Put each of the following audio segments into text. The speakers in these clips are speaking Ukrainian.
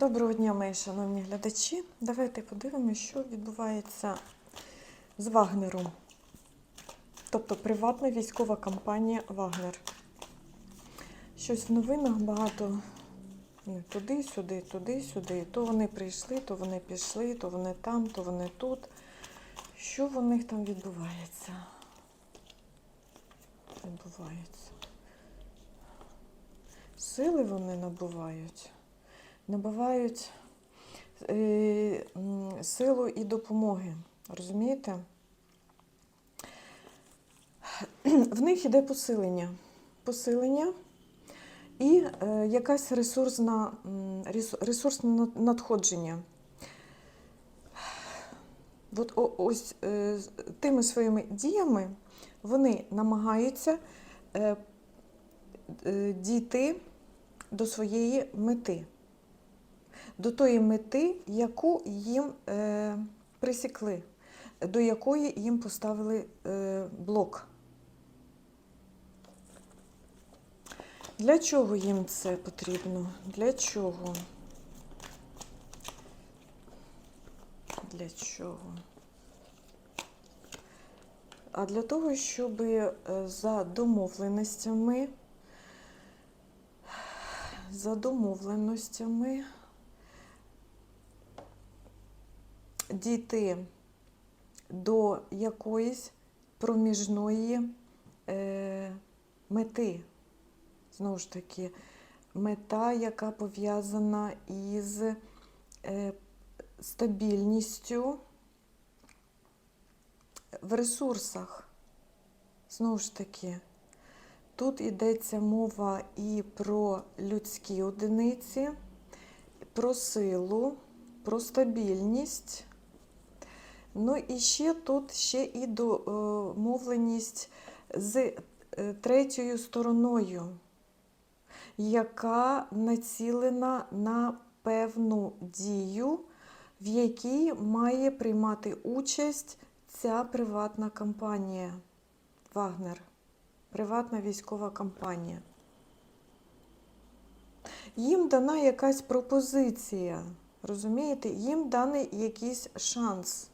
Доброго дня, мої шановні глядачі. Давайте подивимося, що відбувається з Вагнером. Тобто приватна військова компанія Вагнер. Щось в новинах багато ну, туди-сюди, туди-сюди. То вони прийшли, то вони пішли, то вони там, то вони тут. Що в них там відбувається? Відбувається. Сили вони набувають набувають е, силу і допомоги. Розумієте? В них іде посилення. Посилення і е, якась ресурсна, ресурсне надходження. От ось е, тими своїми діями вони намагаються дійти до своєї мети до тої мети, яку їм е, присікли, до якої їм поставили е, блок. Для чого їм це потрібно? Для чого? Для чого? А для того, щоб е, за домовленостями, за домовленостями дійти до якоїсь проміжної е, мети. Знову ж таки, мета, яка пов'язана із е, стабільністю в ресурсах. Знову ж таки, тут йдеться мова і про людські одиниці, про силу, про стабільність. Ну і ще тут ще і домовленість з е, третьою стороною, яка націлена на певну дію, в якій має приймати участь ця приватна компанія Вагнер, приватна військова компанія. Їм дана якась пропозиція, розумієте? Їм даний якийсь шанс.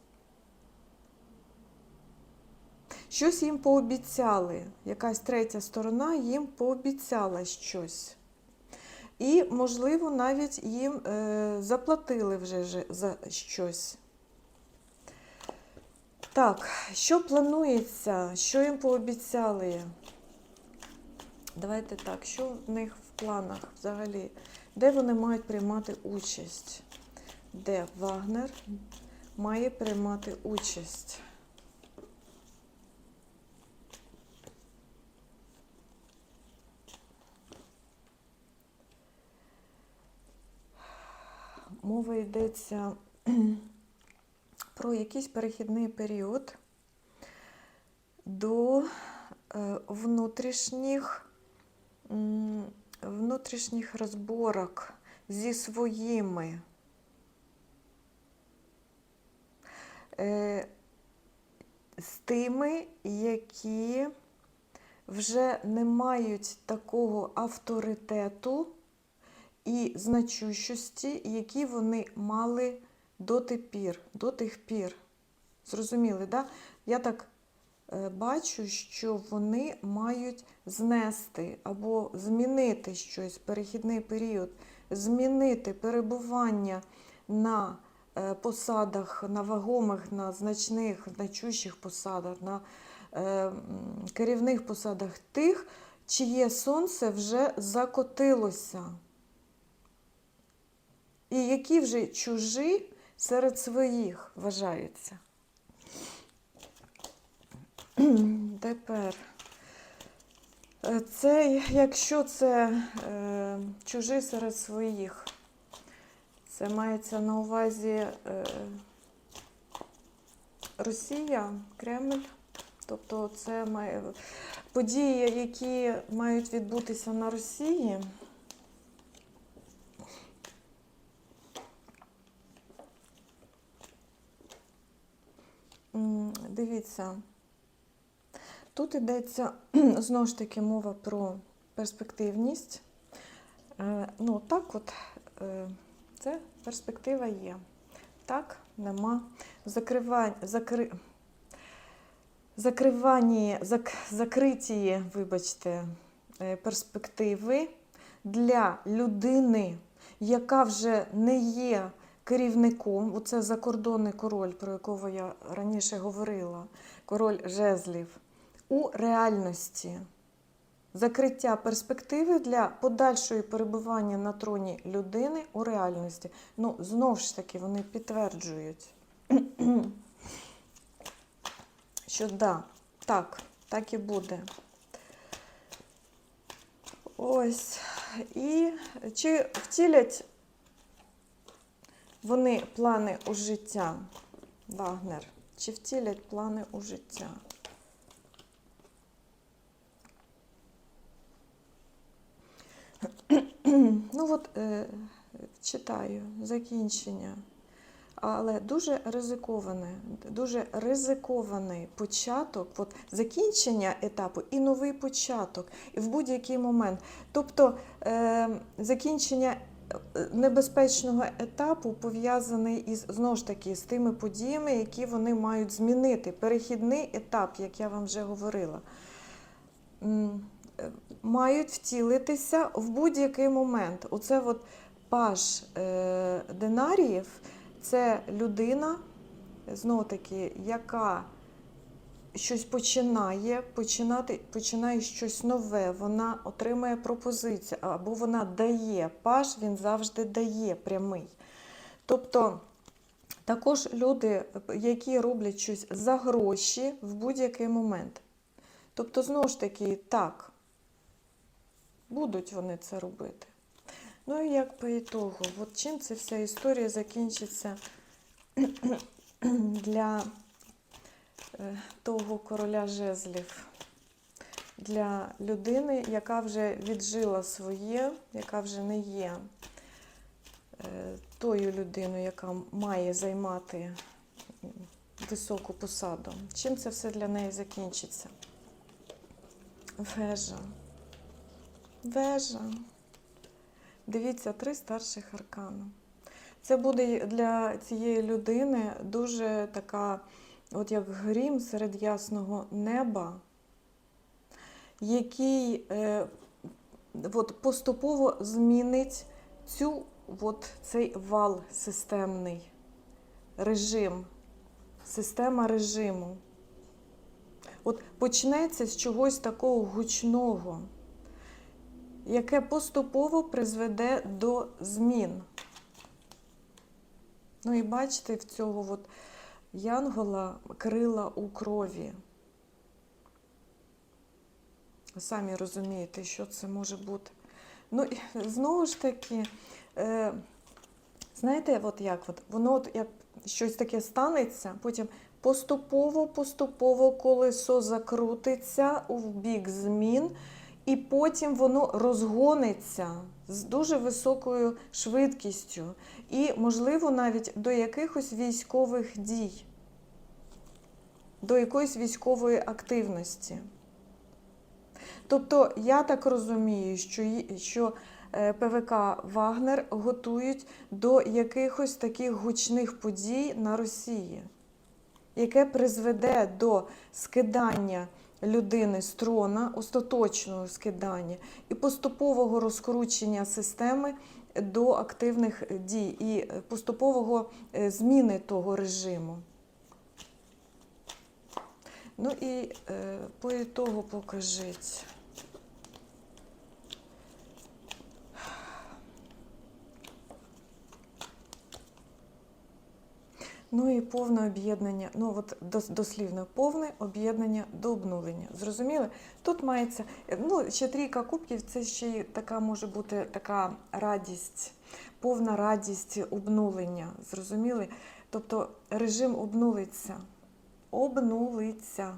Щось їм пообіцяли, якась третя сторона їм пообіцяла щось. І, можливо, навіть їм е, заплатили вже за щось. Так, що планується? Що їм пообіцяли? Давайте так, що в них в планах взагалі? Де вони мають приймати участь? Де Вагнер має приймати участь? Мова йдеться про якийсь перехідний період до е, внутрішніх, внутрішніх розборок зі своїми. Е, З тими, які вже не мають такого авторитету і значущості, які вони мали до тепер, до тих пір. Зрозуміли, да? Я так е, бачу, що вони мають знести або змінити щось, перехідний період, змінити перебування на е, посадах, на вагомих, на значних, значущих посадах, на е, керівних посадах тих, чиє сонце вже закотилося. І які вже чужі серед своїх вважаються. Тепер, е, це, якщо це е, чужі серед своїх, це мається на увазі е, Росія, Кремль. Тобто це має події, які мають відбутися на Росії. Дивіться, тут йдеться знову ж таки мова про перспективність. Е, Ну, так от, е, Це перспектива є. Так, нема. Закривання, закри... закривані, зак... закриті, вибачте, е, перспективи для людини, яка вже не є керівником, оце закордонний король, про якого я раніше говорила, король жезлів, у реальності. Закриття перспективи для подальшої перебування на троні людини у реальності. Ну, знову ж таки, вони підтверджують, що да, так, так і буде. Ось. І чи втілять вони плани у життя, Вагнер? Чи втілять плани у життя? Ну от е, читаю закінчення, але дуже ризиковане, дуже ризикований початок, от закінчення етапу і новий початок, і в будь-який момент. Тобто е, закінчення небезпечного етапу пов'язаний із знову ж таки з тими подіями, які вони мають змінити. Перехідний етап, як я вам вже говорила. Е, мають втілитися в будь-який момент. Оце от паж е, динаріїв це людина, знову таки, яка щось починає, починати, починає щось нове, вона отримує пропозицію, або вона дає. Паж він завжди дає прямий. Тобто також люди, які роблять щось за гроші в будь-який момент. Тобто, знову ж таки, так, будуть вони це робити. Ну і як по ітогу, от чим ця вся історія закінчиться для того короля жезлів, для людини, яка вже віджила своє, яка вже не є е, тою людиною, яка має займати високу посаду. Чим це все для неї закінчиться? Вежа. Вежа. Дивіться, три старших аркана. Це буде для цієї людини дуже така, от як грім серед ясного неба, який е, от поступово змінить цю, от цей вал системний режим, система режиму. От почнеться з чогось такого гучного, яке поступово призведе до змін. Ну і бачите, в цього от янгола крила у крові. Самі розумієте, що це може бути. Ну, знову ж таки, е, знаєте, от як от, воно от як щось таке станеться, потім поступово-поступово колесо закрутиться у бік змін, і потім воно розгониться з дуже високою швидкістю. І, можливо, навіть до якихось військових дій, до якоїсь військової активності. Тобто, я так розумію, що, що е, ПВК Вагнер готують до якихось таких гучних подій на Росії, яке призведе до скидання людини з трона, остаточного скидання і поступового розкручення системи до активних дій і поступового е, зміни того режиму. Ну і е, по ітогу покажіть. Ну і повне об'єднання, ну от дос- дослівно повне об'єднання до обнулення. Зрозуміли? Тут мається, ну, ще трійка кубків, це ще й така може бути така радість, повна радість обнулення. Зрозуміли? Тобто режим обнулиться. Обнулиться.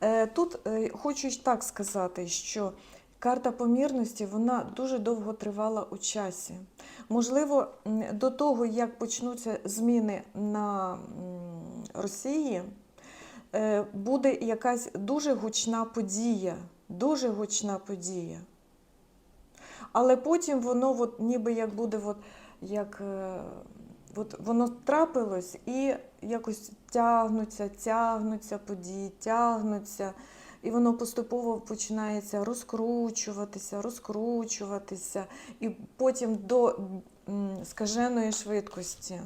Е, Тут е, хочу так сказати, що карта помірності вона дуже довго тривала у часі. Можливо, до того, як почнуться зміни на Росії, е, буде якась дуже гучна подія. Дуже гучна подія. Але потім воно от, ніби як буде от, як е, от воно трапилось і якось тягнуться, тягнуться події, тягнуться. І воно поступово починається розкручуватися, розкручуватися, і потім до скаженої швидкості.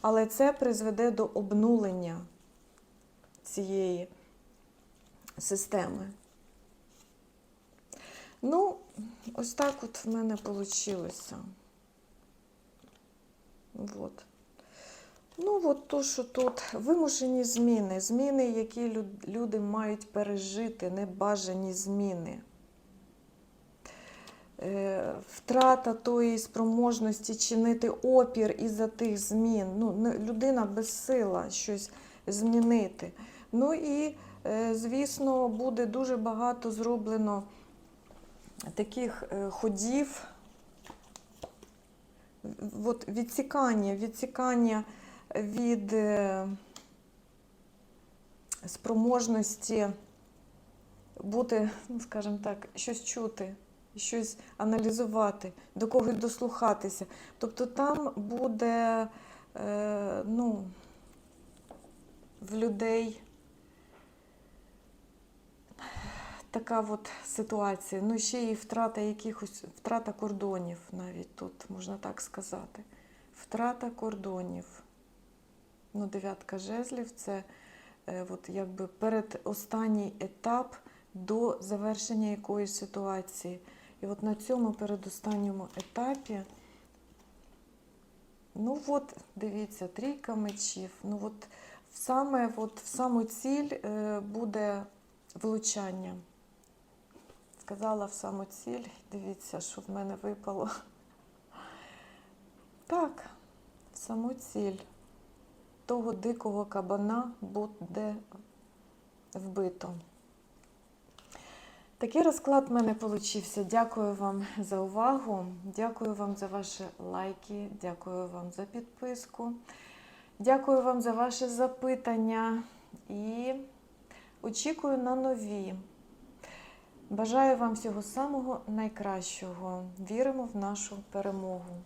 Але це призведе до обнулення цієї системи. Ну, ось так от в мене вийшло. От. Ну, от то, що тут вимушені зміни, зміни, які люди мають пережити, небажані зміни. Е, Втрата тої спроможності чинити опір із-за тих змін. Ну, людина безсила щось змінити. Ну і, е, звісно, буде дуже багато зроблено таких е, ходів, от відсікання, відсікання від е, спроможності бути, ну, скажімо так, щось чути, щось аналізувати, до когось дослухатися. Тобто там буде е, ну, в людей така от ситуація. Ну, ще і втрата якихось, втрата кордонів навіть тут, можна так сказати. Втрата кордонів. Ну, дев'ятка жезлів це е, от якби передостанній етап до завершення якоїсь ситуації. І от на цьому передостанньому етапі, ну от, дивіться, трійка мечів. Ну от саме, от, в саму ціль е, буде влучання. Сказала в саму ціль, дивіться, що в мене випало. Так, в саму ціль того дикого кабана буде вбито. Такий розклад в мене получився. Дякую вам за увагу. Дякую вам за ваші лайки, дякую вам за підписку. Дякую вам за ваші запитання і очікую на нові. Бажаю вам всього самого найкращого. Віримо в нашу перемогу.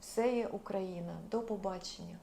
Все є Україна. До побачення!